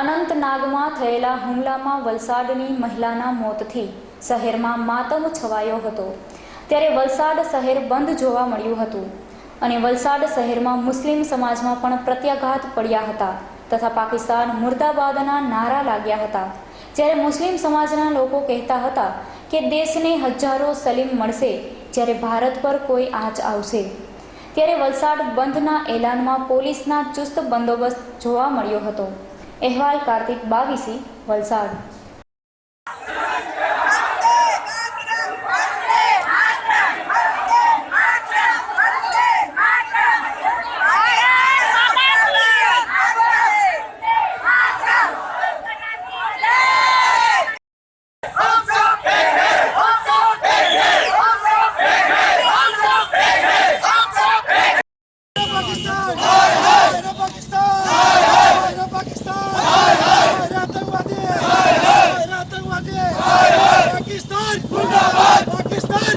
અનંતનાગમાં થયેલા હુમલામાં વલસાડની મહિલાના મોતથી શહેરમાં માતમ છવાયો હતો. ત્યારે વલસાડ શહેર બંધ જોવા મળ્યું હતું અને વલસાડ શહેરમાં મુસ્લિમ સમાજમાં પણ પ્રત્યાઘાત પડ્યા હતા તથા પાકિસ્તાન મુર્દાબાદના નારા લાગ્યા હતા. જ્યારે મુસ્લિમ સમાજના લોકો કહેતા હતા કે દેશને હજારો સલીમ મળશે, જ્યારે ભારત પર કોઈ આંચ આવશે. ત્યારે વલસાડ બંધના એલાનમાં પોલીસના ચુસ્ત બંદોબસ્ત જોવા મળ્યો હતો. અહેવાલ કાર્તિક બાવીસી વલસાડ. পাকিস্তান